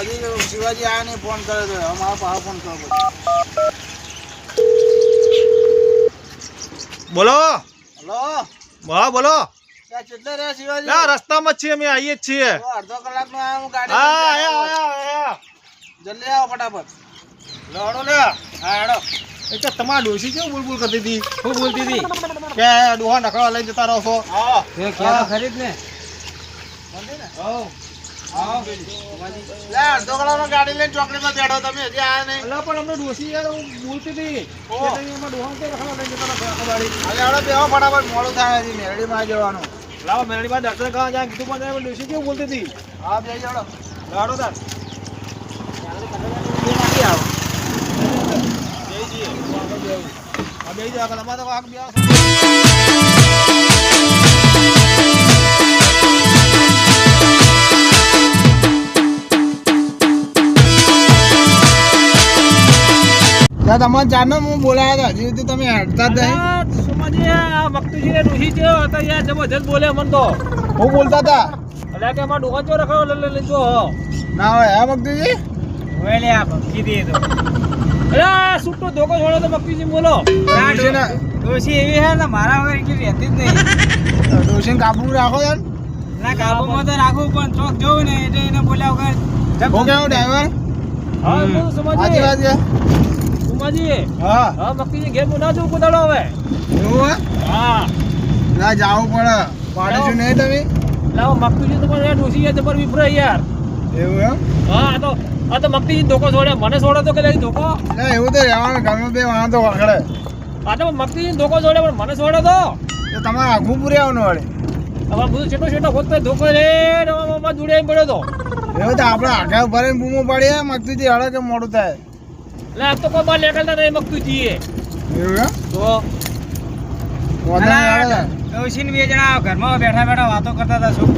હજી શિવાજી આયા નહીં ફોન કરે તો અમારા પાસે ફોન કરો બોલો. હલો? હા બોલો. ત્યાં કેટલે રહ્યા શિવાજી? ના રસ્તામાં જ છીએ અમે આવીએ જ છીએ. અડધો કલાકમાં આયા હું ગાડી હા લઈને આયા આયો. આયા આયા. જલ્દી આવો ફટાફટ. લડો હા હેડો. એટલે તમારા ડોસી કેવું બુલબુલ બોલ કરતી હતી? શું બોલતી હતી? કે ડોહા નખડવા લઈ જતા રહો છો. હા. ખરીદ ને. અડધો કલાકમાં ગાડી લઈને ચોકડીમાં બેઠો તમે હજી આયા નહીં. એટલે પણ અમને ડોસી યાર બોલતી હતી. તમે એમાં ડોહા કે નખવા લઈને જતા રહો હવે હેડો બેહો ફટાફટ મોડું થાય હજી મેરડીમાં જવાનું. લાવો મેરડીમાં દર્શન કરવા જાય કીધું પણ ડોશી કેવું બોલતી હતી? હા બે જણો. લાડો તાર. આ બે જવા તમારે તો વાંક બે તમારે જાનો હું બોલાયા હતા હજી સુધી તમે હેડતા જ નહીં. સુમાજી આ ભક્તિજી ને ડોશી છે હતા યાર જબરજસ્ત બોલે મન તો. હું બોલતા હતા? એટલે કે એમાં ડોહા ચો લઈ લીધો ના હોય હા ભક્તિજી વેલે આ ભક્તિ દે તો. અરે આ છૂટો ધોકો છોડો તો ભક્તિજી બોલો. ડોશી એવી હે ને મારા વગર એટલી રહેતી જ નહીં. ડોશીને કાબુ રાખો યાર. ના કાબુમાં તો રાખું પણ ચોક જોઉં ને એટલે એને બોલ્યા વગર હું ડ્રાઈવર? સાચી વાત છે. સુમાજી હા. હા ભક્તિજી ઘેર ના જવું કદાડો હવે. એવું હે? ના જાવું પડે. પાડીશું નહીં તમે? લાવો મક્તિજી તો પણ ડોસી યાર જબર વિફરાય યાર. એવું એમ? હા તો આ તો મક્તિજી ધોકો છોડે. મને છોડે તો કે લઈ ધોકો. ના એવું તો રહેવાનું. ગમે બે વાંધો વખડે. આ તો મક્તિજી ધોકો છોડે પણ મને છોડે તો. તો તમારે આઘું પૂરી આવવાનું વળે. હવે બધું છેટો છેટો હોત તો ધોકો હવે જોડે પડ્યો તો. એવું તો આપણે આગળ ભરીને બૂમો પાડીએ મગતીથી હળે કે મોડું થાય. એટલે આ તો કોઈ બાર નીકળતા નહીં મક્તિજી એ એવું તો વધારે હળે ડોશી ને બે જણા ઘરમાં બેઠા બેઠા વાતો કરતા હતા શું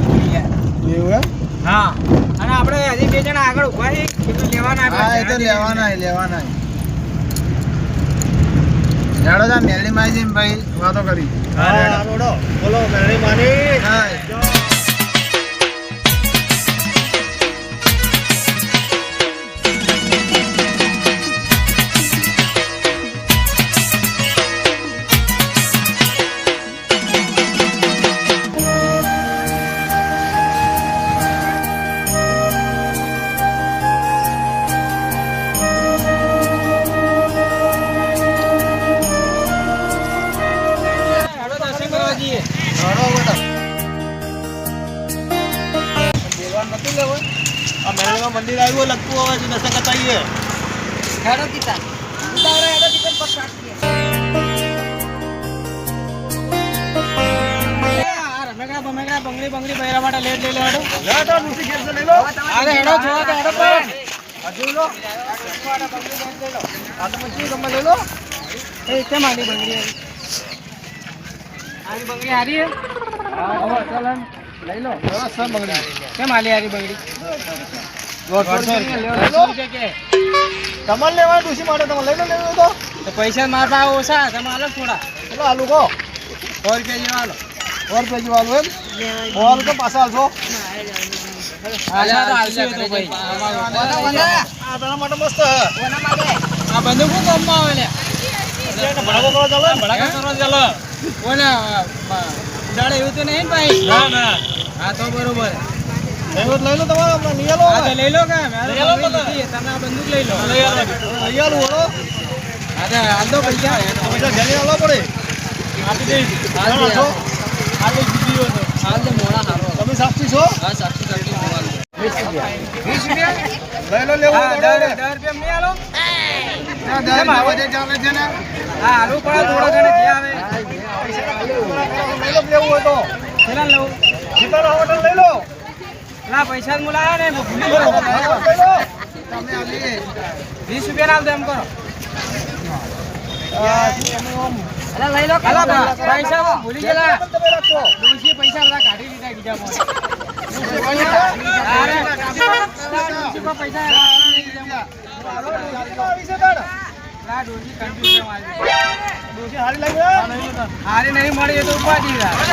એવું હા અને આપણે હજી બે જણા આગળ ઊભા છે એટલું લેવાના હા એ તો લેવાના લેવાના. હેડો જા મેલી માં જઈને ભાઈ વાતો કરી. હા રોડો. બોલો મેળી માની હા. આવ્યું લગતું હોય છે દર્શન કરતા આવીએ. હેડો કીતા હેડો કીતા એ કેમ આની બંગડી આવી? આરી બંગડી હારી હે? હા ચાલ લઈ લો. વ્યવસ્થા બગડી. કેમ આલી હારી બંગડી? તમારે લેવા દુશી માટે તમે લઈ લો લેવું તો. પૈસા મારા ઓછા તમે થોડા? ચલો હાલુ કહો. સો રૂપિયા જેવા આલો. સો રૂપિયા જેવા હાલો એમ? સો રૂપિયા પાછા આલશો આશા તો આલશે તો ભાઈ માટે મસ્ત આ બંદૂક હું ગામમાં આવે લે? એને ભડાકો કરવા ચાલે ને? ભડાકા કરવા ચાલો. ઓને દાડે એવું તો નહીં ને ભાઈ? ના ના. હા તો બરોબર. એવું લઈ લો તમારો હમણાં આલો હા લઈ લો કે લઈ લો તમે. આ બંદૂક લઈ લો. લઈ લો લઈ આલો બોલો તો હાલ દો પૈસા પૈસા ઘરે આલવા પડે. આપી દઈશ હાલ દે. હાલ દે મોડા હારો. તમે સાક્ષી છો? હા સાક્ષી કરતી મોબાઈલ 20 રૂપિયા. વીસ રૂપિયા? લઈ લો લેવો હા હોય દર તો દર રૂપિયા નહીં આલો. ના, દર દિવસે ચાલે છે ને. હા હાલવું પડે થોડો ઘણો જે આવે. લઈ લો લેવું હોય તો. કેટલા લઉં જીતાના હોટલ લઈ લો. ના પૈસા જ મુલાયા ને વીસ રૂપિયા ના એમ કરો. અલા લઈ લો પૈસા હું ભૂલી ગયેલા. તમે રાખો. ડોશીએ પૈસા બધા કાઢી લીધા બીજા અરે ડોશી પર તો રાખી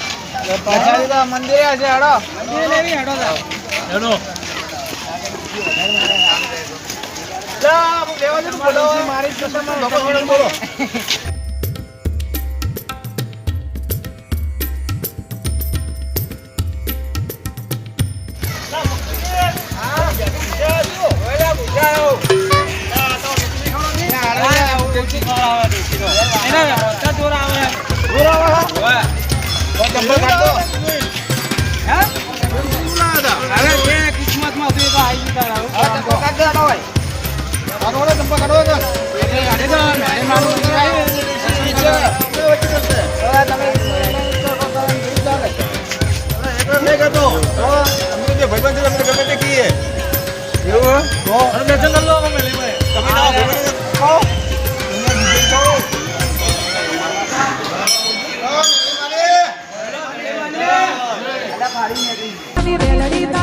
પછાડી તો મંદિરે હશે હાડો. મંદિરે લેવી હેડો હેડો. મારી બોલો. ચંપલ કાઢો અરે જે કિસ્મતમાં હતું એ તો આવી ગયું તારા. ચંપલ કાઢો કાઢો ની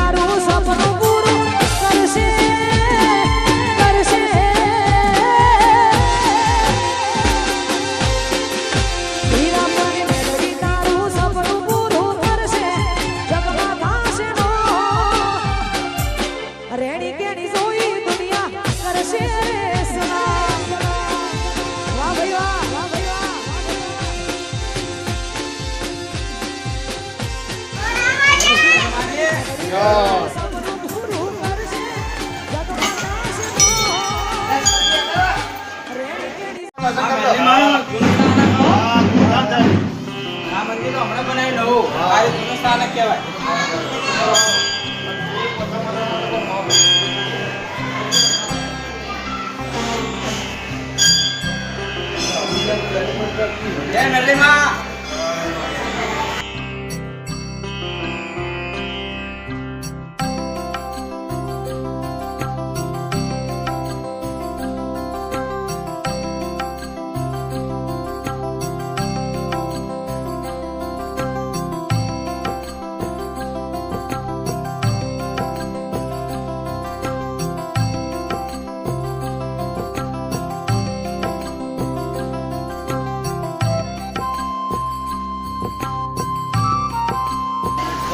Amen.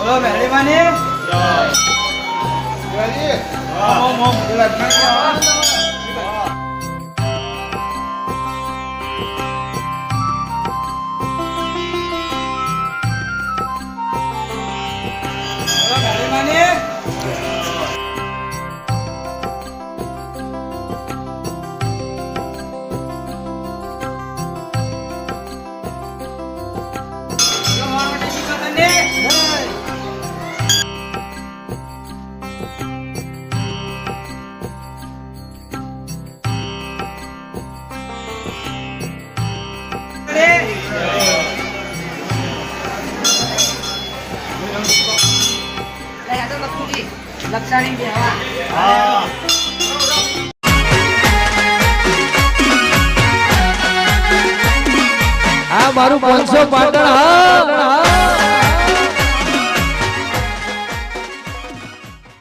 Oh, balik mana? Ya. Balik. Oh, mau, mau. Jalan, jalan. લક્ષાણી બેહવા આ મારું પાંચસો પાટણ હા